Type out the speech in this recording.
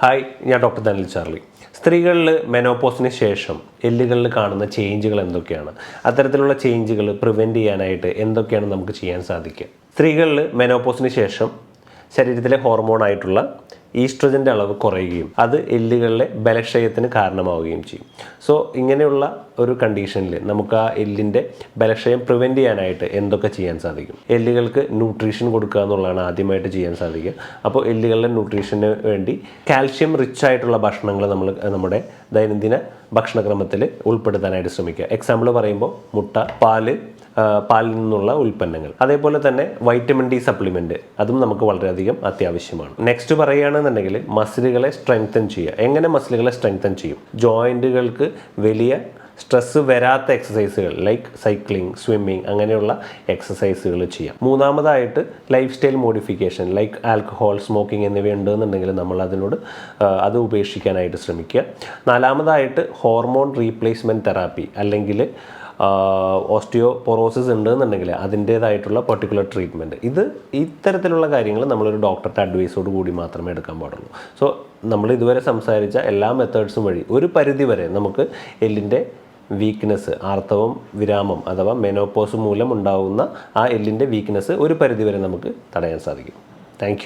Hi ഞാൻ doctor Dhanil Charlie സ്ത്രീകളിൽ മെനോപോസിന് ശേഷം എല്ലുകളിൽ കാണുന്ന ചേഞ്ചുകൾ എന്തൊക്കെയാണ്? അത്തരത്തിലുള്ള ചേഞ്ചുകൾ പ്രിവെന്റ് ചെയ്യാനായിട്ട് എന്തൊക്കെയാണ് നമുക്ക് ചെയ്യാൻ സാധിക്കുക? സ്ത്രീകളിൽ മെനോപോസിന് ശേഷം ശരീരത്തിലെ ഹോർമോൺ ആയിട്ടുള്ള ഈസ്ട്രജന്റെ അളവ് കുറയുകയും അത് എല്ലുകളിലെ ബലക്ഷയത്തിന് കാരണമാവുകയും ചെയ്യും. സോ ഇങ്ങനെയുള്ള ഒരു കണ്ടീഷനിൽ നമുക്ക് ആ എല്ലിന്റെ ബലക്ഷയം പ്രിവെന്റ് ചെയ്യാനായിട്ട് എന്തൊക്കെ ചെയ്യാൻ സാധിക്കും? എല്ലുകൾക്ക് ന്യൂട്രീഷൻ കൊടുക്കുക എന്നുള്ളതാണ് ആദ്യമായിട്ട് ചെയ്യാൻ സാധിക്കുക. അപ്പോൾ എല്ലുകളുടെ ന്യൂട്രീഷന് വേണ്ടി കാൽഷ്യം റിച്ച് ആയിട്ടുള്ള ഭക്ഷണങ്ങൾ നമ്മൾ നമ്മുടെ ദൈനംദിന ഭക്ഷണക്രമത്തിൽ ഉൾപ്പെടുത്താനായിട്ട് ശ്രമിക്കുക. എക്സാമ്പിൾ പറയുമ്പോൾ മുട്ട പാൽ പാലിൽ നിന്നുള്ള ഉൽപ്പന്നങ്ങൾ. അതേപോലെ തന്നെ വൈറ്റമിൻ ഡി സപ്ലിമെന്റ് അതും നമുക്ക് വളരെയധികം അത്യാവശ്യമാണ്. നെക്സ്റ്റ് പറയുകയാണെന്നുണ്ടെങ്കിൽ മസിലുകളെ സ്ട്രെങ്തൻ ചെയ്യുക. എങ്ങനെ മസിലുകളെ സ്ട്രെങ്തൻ ചെയ്യും? ജോയിന്റുകൾക്ക് വലിയ സ്ട്രെസ്സ് വരാത്ത എക്സസൈസുകൾ ലൈക്ക് സൈക്ലിംഗ് സ്വിമ്മിങ് അങ്ങനെയുള്ള എക്സസൈസുകൾ ചെയ്യാം. മൂന്നാമതായിട്ട് life style modification like alcohol smoking എന്നിവ ഉണ്ടെന്നുണ്ടെങ്കിൽ നമ്മൾ അതിനോട് അത് ഉപേക്ഷിക്കാനായിട്ട് ശ്രമിക്കുക. നാലാമതായിട്ട് ഹോർമോൺ റീപ്ലേസ്മെന്റ് തെറാപ്പി അല്ലെങ്കിൽ ഓസ്റ്റിയോപൊറോസിസ് ഉണ്ടെന്നുണ്ടെങ്കിൽ അതിന്റേതായിട്ടുള്ള പെർട്ടിക്കുലർ ട്രീറ്റ്മെന്റ് ഇത് ഇത്തരത്തിലുള്ള കാര്യങ്ങൾ നമ്മളൊരു ഡോക്ടറുടെ അഡ്വൈസോട് കൂടി മാത്രമേ എടുക്കാൻ പാടുള്ളൂ. സോ നമ്മൾ ഇതുവരെ സംസാരിച്ച എല്ലാ മെത്തേഡ്സും വഴി ഒരു പരിധി വരെ നമുക്ക് എല്ലിന്റെ വീക്ക്നെസ് ആർത്തവം വിരാമം അഥവാ മെനോപ്പോസ് മൂലം ഉണ്ടാകുന്ന ആ എല്ലിന്റെ വീക്ക്നെസ് ഒരു പരിധിവരെ നമുക്ക് തടയാൻ സാധിക്കും. താങ്ക്